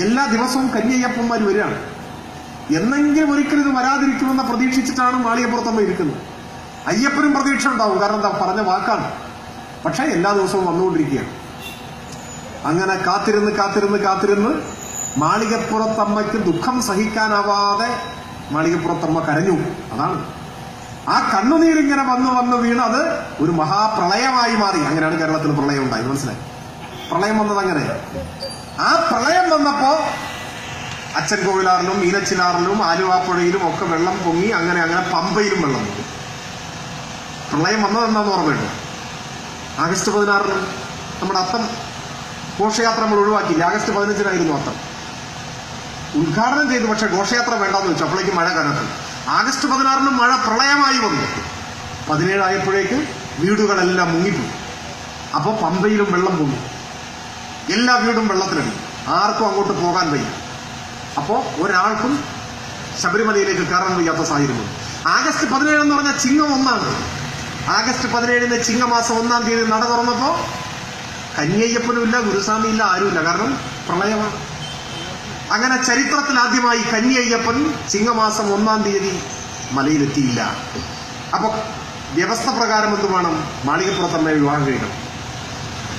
എല്ലാ ദിവസവും കന്യയ്യപ്പന്മാർ വരികയാണ്. എന്നെങ്കിലും ഒരിക്കലും ഇത് വരാതിരിക്കുമെന്ന് പ്രതീക്ഷിച്ചിട്ടാണ് മാളികപ്പുറത്തമ്മ ഇരിക്കുന്നത്. അയ്യപ്പനും പ്രതീക്ഷ ഉണ്ടാവും. കാരണം എന്താ? പറഞ്ഞ വാക്കാണ്. പക്ഷേ എല്ലാ ദിവസവും വന്നുകൊണ്ടിരിക്കുകയാണ്. അങ്ങനെ കാത്തിരുന്ന് കാത്തിരുന്ന് കാത്തിരുന്ന് മാളികപ്പുറത്തമ്മയ്ക്ക് ദുഃഖം സഹിക്കാനാവാതെ മാളികപ്പുറത്തമ്മ കരഞ്ഞു. അതാണ്. ആ കണ്ണുനീരിങ്ങനെ വന്ന് വന്ന് വീണ് അത് ഒരു മഹാപ്രളയമായി മാറി. അങ്ങനെയാണ് കേരളത്തിൽ പ്രളയം ഉണ്ടായത്. മനസ്സിലായി? പ്രളയം വന്നത് അങ്ങനെ. ആ പ്രളയം വന്നപ്പോ അച്ഛൻ കോവിലാറിലും മീനച്ചിലാറിലും ആലുവാപ്പുഴയിലും ഒക്കെ വെള്ളം പൊങ്ങി അങ്ങനെ അങ്ങനെ പമ്പയിലും വെള്ളം പൊങ്ങി. പ്രളയം വന്നതെന്നാന്ന് ഓർമ്മയുണ്ട്? ആഗസ്റ്റ് പതിനാറിന് നമ്മുടെ അത്തം ഘോഷയാത്ര നമ്മൾ ഒഴിവാക്കിയില്ല? ആഗസ്റ്റ് പതിനഞ്ചിനായിരുന്നു അത്തം. ഉദ്ഘാടനം ചെയ്തു പക്ഷെ ഘോഷയാത്ര വേണ്ടെന്ന് വെച്ചു. അപ്പോഴേക്ക് മഴ കനത്തു. ആഗസ്റ്റ് പതിനാറിന് മഴ പ്രളയമായി വന്നു. പതിനേഴായപ്പോഴേക്ക് വീടുകളെല്ലാം മുങ്ങിപ്പോയി. അപ്പോൾ പമ്പയിലും വെള്ളം പൊങ്ങി. എല്ലാ വീടും വെള്ളത്തിലടി. ആർക്കും അങ്ങോട്ട് പോകാൻ വയ്യ. അപ്പോൾ ഒരാൾക്കും ശബരിമലയിലേക്ക് കയറാൻ വയ്യാത്ത സാഹചര്യമാണ് ആഗസ്റ്റ് പതിനേഴ് എന്ന് പറഞ്ഞാൽ ചിങ്ങം ഒന്നാണ്. ആഗസ്റ്റ് പതിനേഴിന് ചിങ്ങമാസം ഒന്നാം തീയതി നട തുറന്നപ്പോൾ കന്യയ്യപ്പനും ഇല്ല ഗുരുസ്വാമി ഇല്ല ആരുമില്ല. കാരണം പ്രളയമാണ്. അങ്ങനെ ചരിത്രത്തിൽ ആദ്യമായി കന്യയ്യപ്പൻ ചിങ്ങമാസം ഒന്നാം തീയതി മലയിലെത്തിയില്ല. അപ്പൊ വ്യവസ്ഥ പ്രകാരം എന്ത് വേണം? മാളികപ്പുറത്തമ്മയെ വിവാഹം കഴിക്കണം.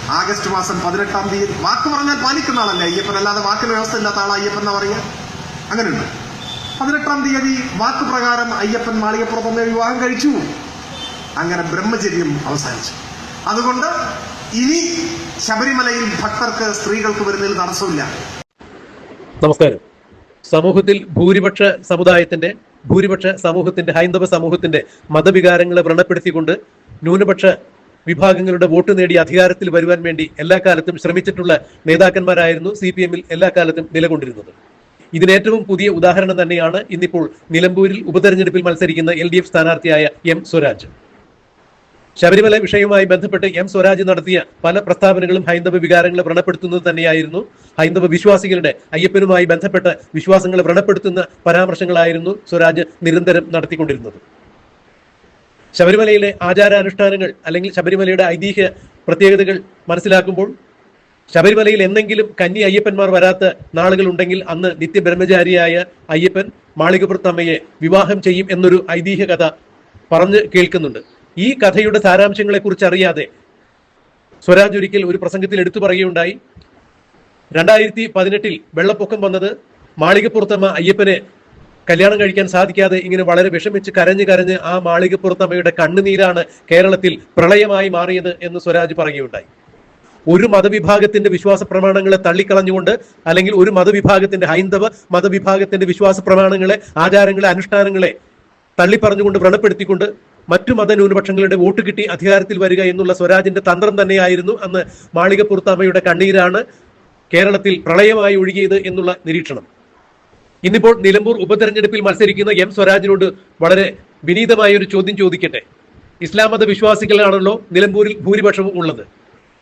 ആഗസ്റ്റ് മാസം പതിനെട്ടാം തീയതി. വാക്ക് പറഞ്ഞാൽ പാലിക്കുന്ന ആളല്ലേ? അയ്യപ്പൻ അല്ലാതെ വാക്കിന് വ്യവസ്ഥ ഇല്ലാത്ത ആൾ അയ്യപ്പൻ എന്നാ പറയുക അങ്ങനെയുണ്ട്. പതിനെട്ടാം തീയതി വാക്ക് പ്രകാരം അയ്യപ്പൻ മാളികപ്പുറത്തുനിന്ന് വിവാഹം കഴിച്ചു. അങ്ങനെ ബ്രഹ്മചര്യം അവസാനിച്ചു. അതുകൊണ്ട് ഇനി ശബരിമലയിൽ ഭക്തർക്ക് സ്ത്രീകൾക്ക് വരുന്നതിൽ തടസ്സമില്ല. നമസ്കാരം. സമൂഹത്തിൽ ഭൂരിപക്ഷ സമുദായത്തിന്റെ ഭൂരിപക്ഷ സമൂഹത്തിന്റെ ഹൈന്ദവ സമൂഹത്തിന്റെ മതവികാരങ്ങളെ വ്രണപ്പെടുത്തിക്കൊണ്ട് ന്യൂനപക്ഷ വിഭാഗങ്ങളുടെ വോട്ട് നേടി അധികാരത്തിൽ വരുവാൻ വേണ്ടി എല്ലാ കാലത്തും ശ്രമിച്ചിട്ടുള്ള നേതാക്കന്മാരായിരുന്നു സി പി എമ്മിൽ എല്ലാ കാലത്തും നിലകൊണ്ടിരുന്നത്. ഇതിനേറ്റവും പുതിയ ഉദാഹരണം തന്നെയാണ് ഇന്നിപ്പോൾ നിലമ്പൂരിൽ ഉപതെരഞ്ഞെടുപ്പിൽ മത്സരിക്കുന്ന എൽ ഡി എഫ് സ്ഥാനാർത്ഥിയായ എം സ്വരാജ്. ശബരിമല വിഷയവുമായി ബന്ധപ്പെട്ട് എം സ്വരാജ് നടത്തിയ പല പ്രസ്താവനകളും ഹൈന്ദവ വികാരങ്ങളെ വ്രണപ്പെടുത്തുന്നത് തന്നെയായിരുന്നു. ഹൈന്ദവ വിശ്വാസികളുടെ അയ്യപ്പനുമായി ബന്ധപ്പെട്ട വിശ്വാസങ്ങളെ വ്രണപ്പെടുത്തുന്ന പരാമർശങ്ങളായിരുന്നു സ്വരാജ് നിരന്തരം നടത്തിക്കൊണ്ടിരുന്നത്. ശബരിമലയിലെ ആചാരാനുഷ്ഠാനങ്ങൾ അല്ലെങ്കിൽ ശബരിമലയുടെ ഐതിഹ്യ പ്രത്യേകതകൾ മനസ്സിലാക്കുമ്പോൾ ശബരിമലയിൽ എന്തെങ്കിലും കന്നി അയ്യപ്പന്മാർ വരാത്ത നാളുകൾ ഉണ്ടെങ്കിൽ അന്ന് നിത്യബ്രഹ്മചാരിയായ അയ്യപ്പൻ മാളികപ്പുറത്തമ്മയെ വിവാഹം ചെയ്യും എന്നൊരു ഐതിഹ്യ കഥ പറഞ്ഞ് കേൾക്കുന്നുണ്ട്. ഈ കഥയുടെ സാരാംശങ്ങളെ കുറിച്ച് അറിയാതെ സ്വരാജ് ഒരിക്കൽ ഒരു പ്രസംഗത്തിൽ എടുത്തു പറയുകയുണ്ടായി. രണ്ടായിരത്തി പതിനെട്ടിൽ വെള്ളപ്പൊക്കം വന്നത് മാളികപ്പുറത്തമ്മ അയ്യപ്പനെ കല്യാണം കഴിക്കാൻ സാധിക്കാതെ ഇങ്ങനെ വളരെ വിഷമിച്ച് കരഞ്ഞു കരഞ്ഞ് ആ മാളികപ്പുറത്തമ്മയുടെ കണ്ണുനീരാണ് കേരളത്തിൽ പ്രളയമായി മാറിയത് എന്ന് സ്വരാജ് പറയുകയുണ്ടായി. ഒരു മതവിഭാഗത്തിന്റെ വിശ്വാസ പ്രമാണങ്ങളെ തള്ളിക്കളഞ്ഞുകൊണ്ട് അല്ലെങ്കിൽ ഒരു മതവിഭാഗത്തിന്റെ ഹൈന്ദവ മതവിഭാഗത്തിന്റെ വിശ്വാസ പ്രമാണങ്ങളെ ആചാരങ്ങളെ അനുഷ്ഠാനങ്ങളെ തള്ളിപ്പറഞ്ഞുകൊണ്ട് വ്രണപ്പെടുത്തിക്കൊണ്ട് മറ്റു മതന്യൂനപക്ഷങ്ങളുടെ വോട്ട് കിട്ടി അധികാരത്തിൽ വരിക എന്നുള്ള സ്വരാജിന്റെ തന്ത്രം തന്നെയായിരുന്നു അന്ന് മാളികപ്പുറത്തമ്മയുടെ കണ്ണീരാണ് കേരളത്തിൽ പ്രളയമായി ഒഴുകിയത് എന്നുള്ള നിരീക്ഷണം. ഇന്നിപ്പോൾ നിലമ്പൂർ ഉപതെരഞ്ഞെടുപ്പിൽ മത്സരിക്കുന്ന എം സ്വരാജിനോട് വളരെ വിനീതമായ ഒരു ചോദ്യം ചോദിക്കട്ടെ? ഇസ്ലാം മത വിശ്വാസികളാണല്ലോ നിലമ്പൂരിൽ ഭൂരിപക്ഷവും ഉള്ളത്.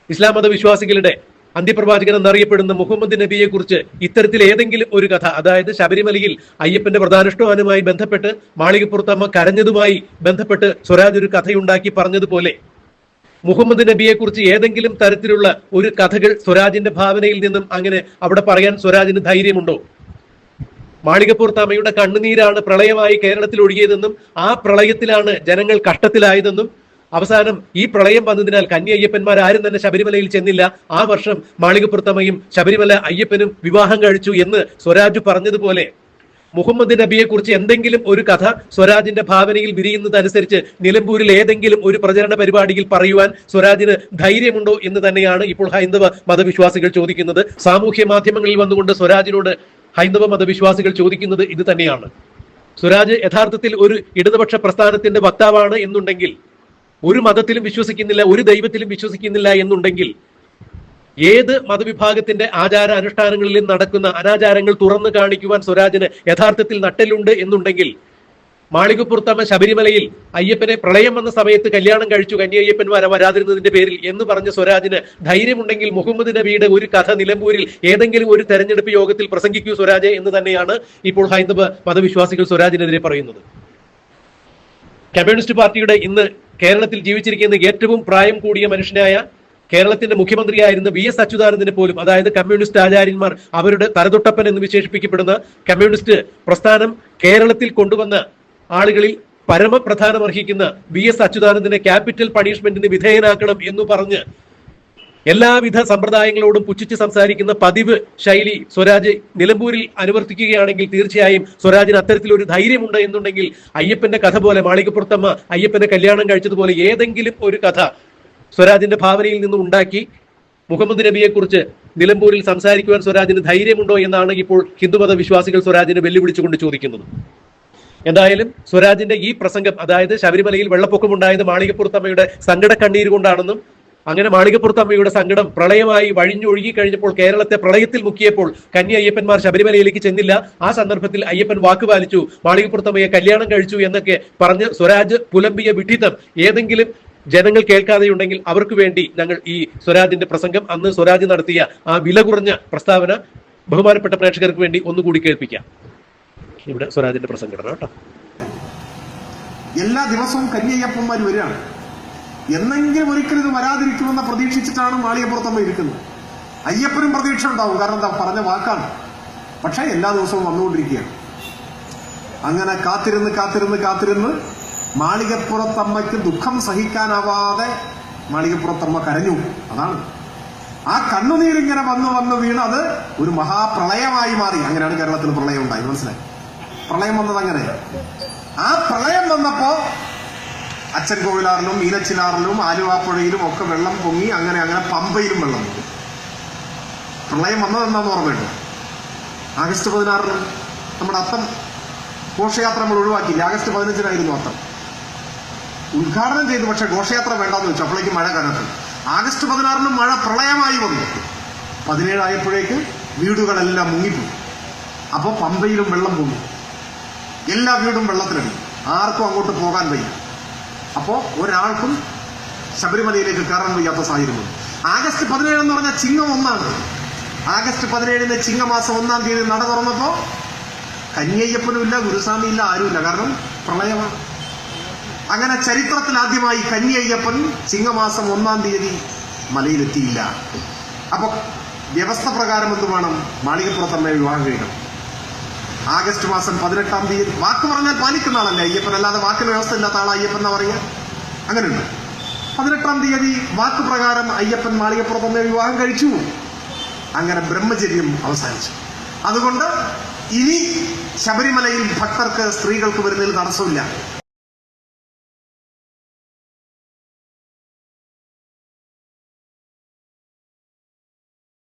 ഇസ്ലാം മത വിശ്വാസികളുടെ അന്ത്യപ്രവാചകൻ എന്നറിയപ്പെടുന്ന മുഹമ്മദ് നബിയെ കുറിച്ച് ഇത്തരത്തിൽ ഏതെങ്കിലും ഒരു കഥ അതായത് ശബരിമലയിൽ അയ്യപ്പന്റെ പ്രധാനുഷ്ഠാനുമായി ബന്ധപ്പെട്ട് മാളികപ്പുറത്തമ്മ കരഞ്ഞതുമായി ബന്ധപ്പെട്ട് സ്വരാജ് ഒരു കഥയുണ്ടാക്കി പറഞ്ഞതുപോലെ മുഹമ്മദ് നബിയെ കുറിച്ച് ഏതെങ്കിലും തരത്തിലുള്ള ഒരു കഥകൾ സ്വരാജിന്റെ ഭാവനയിൽ നിന്നും അങ്ങനെ അവിടെ പറയാൻ സ്വരാജിന് ധൈര്യമുണ്ടോ? മാളികപ്പുറത്തമ്മയുടെ കണ്ണുനീരാണ് പ്രളയമായി കേരളത്തിൽ ഒഴുകിയതെന്നും ആ പ്രളയത്തിലാണ് ജനങ്ങൾ കഷ്ടത്തിലായതെന്നും അവസാനം ഈ പ്രളയം വന്നതിനാൽ കന്നി അയ്യപ്പന്മാർ ആരും തന്നെ ശബരിമലയിൽ ചെന്നില്ല. ആ വർഷം മാളികപ്പുറത്തമ്മയും ശബരിമല അയ്യപ്പനും വിവാഹം കഴിച്ചു എന്ന് സ്വരാജ് പറഞ്ഞതുപോലെ മുഹമ്മദ് നബിയെ കുറിച്ച് എന്തെങ്കിലും ഒരു കഥ സ്വരാജിന്റെ ഭാവനയിൽ വിരിയുന്നതനുസരിച്ച് നിലമ്പൂരിൽ ഏതെങ്കിലും ഒരു പ്രചരണ പരിപാടിയിൽ പറയുവാൻ സ്വരാജിന് ധൈര്യമുണ്ടോ എന്ന് തന്നെയാണ് ഇപ്പോൾ ഹൈന്ദവ മതവിശ്വാസികൾ ചോദിക്കുന്നത്. സാമൂഹ്യ മാധ്യമങ്ങളിൽ വന്നുകൊണ്ട് സ്വരാജിനോട് ഹൈന്ദവ മതവിശ്വാസികൾ ചോദിക്കുന്നത് ഇത് തന്നെയാണ്. സ്വരാജ് യഥാർത്ഥത്തിൽ ഒരു ഇടതുപക്ഷ പ്രസ്ഥാനത്തിന്റെ വക്താവാണ് എന്നുണ്ടെങ്കിൽ ഒരു മതത്തിലും വിശ്വസിക്കുന്നില്ല ഒരു ദൈവത്തിലും വിശ്വസിക്കുന്നില്ല എന്നുണ്ടെങ്കിൽ ഏത് മതവിഭാഗത്തിന്റെ ആചാര അനുഷ്ഠാനങ്ങളിലും നടക്കുന്ന അനാചാരങ്ങൾ തുറന്നു കാണിക്കുവാൻ സ്വരാജിന് യഥാർത്ഥത്തിൽ നട്ടലുണ്ട് എന്നുണ്ടെങ്കിൽ മാളികപ്പുറത്തമ്മ ശബരിമലയിൽ അയ്യപ്പനെ പ്രളയം വന്ന സമയത്ത് കല്യാണം കഴിച്ചു കന്യയ്യപ്പന്മാരെ വരാതിരുന്നതിന്റെ പേരിൽ എന്ന് പറഞ്ഞ സ്വരാജിന് ധൈര്യമുണ്ടെങ്കിൽ മുഹമ്മദ് നബിയുടെ ഒരു കഥ നിലമ്പൂരിൽ ഏതെങ്കിലും ഒരു തെരഞ്ഞെടുപ്പ് യോഗത്തിൽ പ്രസംഗിക്കൂ സ്വരാജ് എന്ന് തന്നെയാണ് ഇപ്പോൾ ഹൈന്ദവ മതവിശ്വാസികൾ സ്വരാജിനെതിരെ പറയുന്നത്. കമ്മ്യൂണിസ്റ്റ് പാർട്ടിയുടെ ഇന്ന് കേരളത്തിൽ ജീവിച്ചിരിക്കുന്ന ഏറ്റവും പ്രായം കൂടിയ മനുഷ്യനായ കേരളത്തിന്റെ മുഖ്യമന്ത്രിയായിരുന്ന വി എസ് അച്യുതാനന്ദന് പോലും അതായത് കമ്മ്യൂണിസ്റ്റ് ആചാര്യന്മാർ അവരുടെ തലതൊട്ടപ്പൻ എന്ന് വിശേഷിപ്പിക്കപ്പെടുന്ന കമ്മ്യൂണിസ്റ്റ് പ്രസ്ഥാനം കേരളത്തിൽ കൊണ്ടുവന്ന ആളുകളിൽ പരമപ്രധാനമർഹിക്കുന്ന വി എസ് അച്യുതാനന്ദനെ ക്യാപിറ്റൽ പണിഷ്മെന്റിന് വിധേയനാക്കണം എന്ന് പറഞ്ഞ് എല്ലാവിധ സമ്പ്രദായങ്ങളോടും പുച്ഛിച്ച് സംസാരിക്കുന്ന പതിവ് ശൈലി സ്വരാജ് നിലമ്പൂരിൽ അനുവർത്തിക്കുകയാണെങ്കിൽ തീർച്ചയായും സ്വരാജിന് അത്തരത്തിലൊരു ധൈര്യമുണ്ട് എന്നുണ്ടെങ്കിൽ അയ്യപ്പന്റെ കഥ പോലെ മാളികപ്പുറത്തമ്മ അയ്യപ്പന്റെ കല്യാണം കഴിച്ചതുപോലെ ഏതെങ്കിലും ഒരു കഥ സ്വരാജിന്റെ ഭാവനയിൽ നിന്ന് ഉണ്ടാക്കി മുഹമ്മദ് നബിയെക്കുറിച്ച് നിലമ്പൂരിൽ സംസാരിക്കുവാൻ സ്വരാജിന് ധൈര്യമുണ്ടോ എന്നാണ് ഇപ്പോൾ ഹിന്ദുമത വിശ്വാസികൾ സ്വരാജിനെ വെല്ലുവിളിച്ചുകൊണ്ട് ചോദിക്കുന്നത്. എന്തായാലും സ്വരാജിന്റെ ഈ പ്രസംഗം അതായത് ശബരിമലയിൽ വെള്ളപ്പൊക്കമുണ്ടായത് മാളികപ്പുറത്തമ്മയുടെ സങ്കട കണ്ണീര് കൊണ്ടാണെന്നും അങ്ങനെ മാളികപ്പുറത്തമ്മയുടെ സങ്കടം പ്രളയമായി വഴിഞ്ഞൊഴുകി കഴിഞ്ഞപ്പോൾ കേരളത്തെ പ്രളയത്തിൽ മുക്കിയപ്പോൾ കന്യ അയ്യപ്പന്മാർ ശബരിമലയിലേക്ക് ചെന്നില്ല. ആ സന്ദർഭത്തിൽ അയ്യപ്പൻ വാക്കുപാലിച്ചു മാളികപ്പുറത്തമ്മയെ കല്യാണം കഴിച്ചു എന്നൊക്കെ പറഞ്ഞ് സ്വരാജ് പുലമ്പിയ വിഠിത്തം ഏതെങ്കിലും ജനങ്ങൾ കേൾക്കാതെയുണ്ടെങ്കിൽ അവർക്ക് വേണ്ടി ഞങ്ങൾ ഈ സ്വരാജിന്റെ പ്രസംഗം അന്ന് സ്വരാജ് നടത്തിയ ആ വില കുറഞ്ഞ പ്രസ്താവന ബഹുമാനപ്പെട്ട പ്രേക്ഷകർക്ക് വേണ്ടി ഒന്നുകൂടി കേൾപ്പിക്കാം. ഇവിടെ സ്വരാജിന്റെ പ്രസംഗം കേട്ടോ. എല്ലാ ദിവസവും കന്യയ്യപ്പന്മാർ വരികയാണ്. എന്നെങ്കിലും ഒരിക്കലും ഇത് വരാതിരിക്കുമെന്ന് പ്രതീക്ഷിച്ചിട്ടാണ് മാളികപ്പുറത്തമ്മ ഇരിക്കുന്നത്. അയ്യപ്പനും പ്രതീക്ഷ ഉണ്ടാവും. കാരണം എന്താ? പറഞ്ഞ വാക്കാണ്. പക്ഷേ എല്ലാ ദിവസവും വന്നുകൊണ്ടിരിക്കുകയാണ്. അങ്ങനെ കാത്തിരുന്ന് കാത്തിരുന്ന് കാത്തിരുന്ന് മാളികപ്പുറത്തമ്മയ്ക്ക് ദുഃഖം സഹിക്കാനാവാതെ മാളികപ്പുറത്തമ്മ കരഞ്ഞു. അതാണ്. ആ കണ്ണുനീരിങ്ങനെ വന്ന് വന്ന് വീണത് ഒരു മഹാപ്രളയമായി മാറി. അങ്ങനെയാണ് കേരളത്തിൽ പ്രളയം ഉണ്ടായി മനസ്സിലായി? പ്രളയം വന്നത് അങ്ങനെ. ആ പ്രളയം വന്നപ്പോ അച്ഛൻ കോവിലാറിലും മീനച്ചിലാറിലും ആലുവാപ്പുഴയിലും ഒക്കെ വെള്ളം പൊങ്ങി അങ്ങനെ അങ്ങനെ പമ്പയിലും വെള്ളം പൊങ്ങി. പ്രളയം വന്നതെന്നാന്ന് ഓർമ്മയുണ്ട്? ആഗസ്റ്റ് പതിനാറിന് നമ്മുടെ അത്തം ഘോഷയാത്ര നമ്മൾ ഒഴിവാക്കിയില്ല? ആഗസ്റ്റ് പതിനഞ്ചിനായിരുന്നു അത്തം. ഉദ്ഘാടനം ചെയ്തു പക്ഷെ ഘോഷയാത്ര വേണ്ടെന്ന് വെച്ചു. അപ്പോഴേക്ക് മഴ കനത്തു. ആഗസ്റ്റ് പതിനാറിന് മഴ പ്രളയമായി വന്നു. പതിനേഴായപ്പോഴേക്ക് വീടുകളെല്ലാം മുങ്ങിപ്പോയി. അപ്പോൾ പമ്പയിലും വെള്ളം പൊങ്ങി. എല്ലാ വീടും വെള്ളത്തിലടി. ആർക്കും അങ്ങോട്ട് പോകാൻ വയ്യ. അപ്പോൾ ഒരാൾക്കും ശബരിമലയിലേക്ക് കയറാൻ വയ്യാത്ത സാഹചര്യം ആഗസ്റ്റ് പതിനേഴ് എന്ന് പറഞ്ഞാൽ ചിങ്ങം ഒന്നാണ്. ആഗസ്റ്റ് പതിനേഴിന് ചിങ്ങമാസം ഒന്നാം തീയതി നട തുറന്നപ്പോ കന്യയ്യപ്പനും ഇല്ല ഗുരുസ്വാമി ഇല്ല ആരുമില്ല. കാരണം പ്രളയമാണ്. അങ്ങനെ ചരിത്രത്തിൽ ആദ്യമായി കന്യയ്യപ്പൻ ചിങ്ങമാസം ഒന്നാം തീയതി മലയിലെത്തിയില്ല. അപ്പൊ വ്യവസ്ഥ പ്രകാരം എന്ത് വേണം? മാളികപ്പുറത്തമ്മയെ വിവാഹം കഴിക്കണം. ആഗസ്റ്റ് മാസം പതിനെട്ടാം തീയതി. വാക്ക് പറഞ്ഞാൽ പാലിക്കുന്ന ആളല്ലേ? അയ്യപ്പൻ അല്ലാതെ വാക്കിന് വ്യവസ്ഥ ഇല്ലാത്ത ആൾ അയ്യപ്പൻ എന്നാ പറയുക അങ്ങനെയുണ്ട്. പതിനെട്ടാം തീയതി വാക്ക് പ്രകാരം അയ്യപ്പൻ മാളികപ്പുറത്തുനിന്ന് വിവാഹം കഴിച്ചു. അങ്ങനെ ബ്രഹ്മചര്യം അവസാനിച്ചു. അതുകൊണ്ട് ഇനി ശബരിമലയിൽ ഭക്തർക്ക് സ്ത്രീകൾക്ക് വരുന്നതിൽ തടസ്സമില്ല.